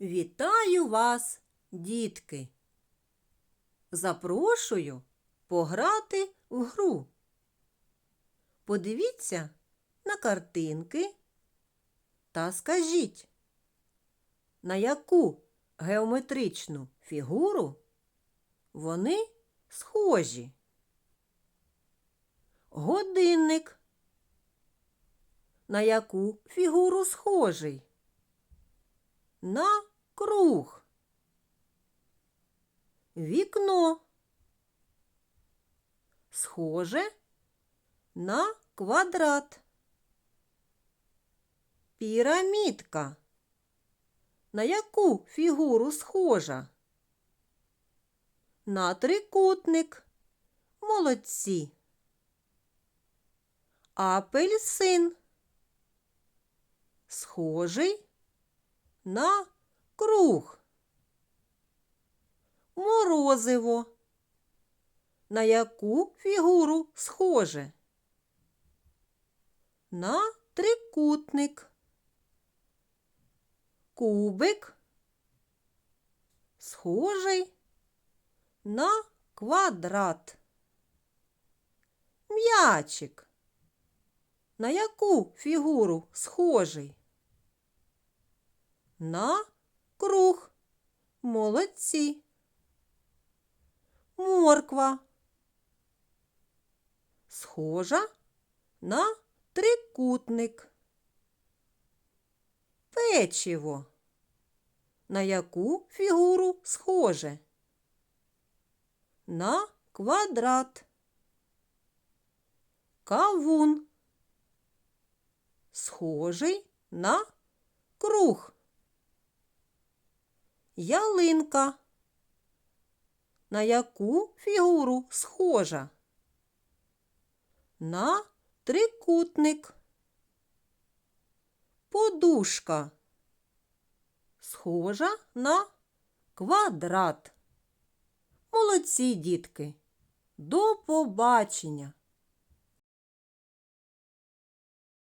Вітаю вас, дітки! Запрошую пограти в гру. Подивіться на картинки та скажіть, на яку геометричну фігуру вони схожі. Годинник. На яку фігуру схожий? На круг. Вікно. Схоже на квадрат. Пірамідка. На яку фігуру схожа? На трикутник. Молодці. Апельсин. Схожий на круг. Морозиво. На яку фігуру схоже? На трикутник. Кубик. Схожий на квадрат. М'ячик. На яку фігуру схожий? На круг. Молодці. Морква. Схожа на трикутник. Печиво. На яку фігуру схоже? На квадрат. Кавун. Схожий на круг. Ялинка. На яку фігуру схожа? На трикутник. Подушка. Схожа на квадрат. Молодці, дітки. До побачення!